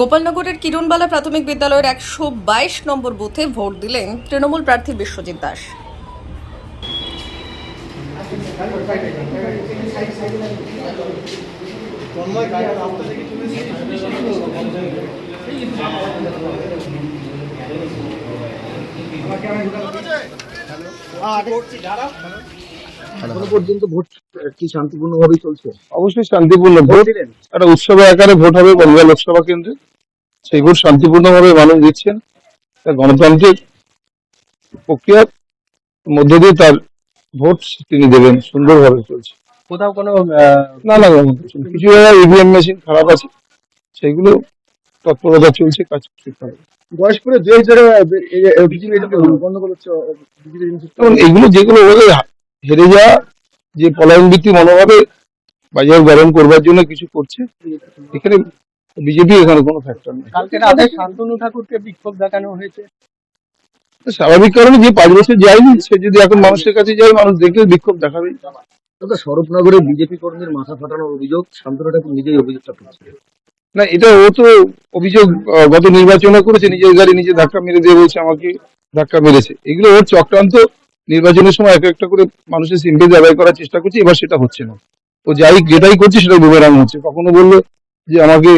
গোপালনগরের কিরণবালা প্রাথমিক বিদ্যালয়ের একশো বাইশ নম্বর বুথে ভোট দিলেন তৃণমূল প্রার্থী বিশ্বজিৎ দাস। এখনও পর্যন্ত ভোট কি শান্তিপূর্ণ চলছে অবশ্যই শান্তিপূর্ণ ভোট একটা উৎসব আকারে ভোট হবে বনগা লোকসভা কেন্দ্রে সেই ভোট শান্তিপূর্ণভাবে মানুষ দিচ্ছেন গণতান্ত্রিক প্রক্রিয়ার মধ্য দিয়ে তার ভোট তিনি দেবেন সুন্দরভাবে চলছে কোথাও কোনো না না কিছু জায়গায় ইভিএম মেশিন খারাপ আছে সেগুলো তৎপরতা চলছে কাজ গন্ডগোল হচ্ছে বিজেপি এবং এগুলো যেগুলো হেরে যাওয়া যে পলায়ন বৃত্তি মনোভাবে বাজার গরম করবার জন্য কিছু করছে এখানে বিজেপি এখানে কোনো ফ্যাক্টর নেই। কালকে রাতে শান্তনু ঠাকুরকে বিক্ষোভ দেখানো হয়েছে। স্বাভাবিক কারণে যে পাঁচ বছর যায়নি সে যদি এখন মানুষের কাছে যায় মানুষ দেখলে বিক্ষোভ দেখাবে দাদা স্বরূপনগরে বিজেপি কর্মীর মাথা ফাটানোর অভিযোগ শান্তনু ঠাকুর নিজেই অভিযোগটা করছে না এটা ও তো অভিযোগ আহ, গত নির্বাচনে করেছে নিজের গাড়ি নিজে ধাক্কা মেরে দিয়ে বলছে আমাকে ধাক্কা মেরেছে। এগুলো ওর চক্রান্ত নির্বাচনের সময় এক একটা করে মানুষের সিম্পেজ আদায় করার চেষ্টা করছে, এবার সেটা হচ্ছে না। ও যাই যেটাই করছে সেটা বুমেরাং হচ্ছে। কখনো বলল যে আমাকে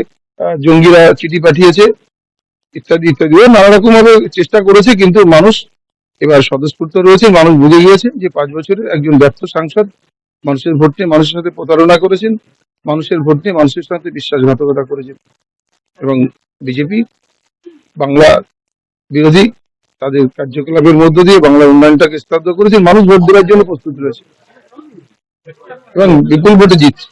জঙ্গিরা চিঠি পাঠিয়েছে, ইত্যাদি ইত্যাদি। ও নানা রকম ভাবে চেষ্টা করেছে, কিন্তু মানুষ এবার স্বতঃস্ফূর্ত রয়েছে, মানুষ বুঝে গিয়েছে যে পাঁচ বছরের একজন ব্যর্থ সাংসদ মানুষের ভোট নিয়ে মানুষের সাথে প্রতারণা করেছেন, মানুষের ভোট নিয়ে মানুষের সাথে বিশ্বাসঘাতকতা করেছেন। এবং বিজেপি, বাংলা বিরোধী তাদের কার্যকলাপের মধ্য দিয়ে বাংলা উন্নয়নটাকে স্তব্ধ করেছেন মানুষ ভোট দেওয়ার জন্য প্রস্তুত রয়েছে। এবং বিপুল ভোটে জিতছে।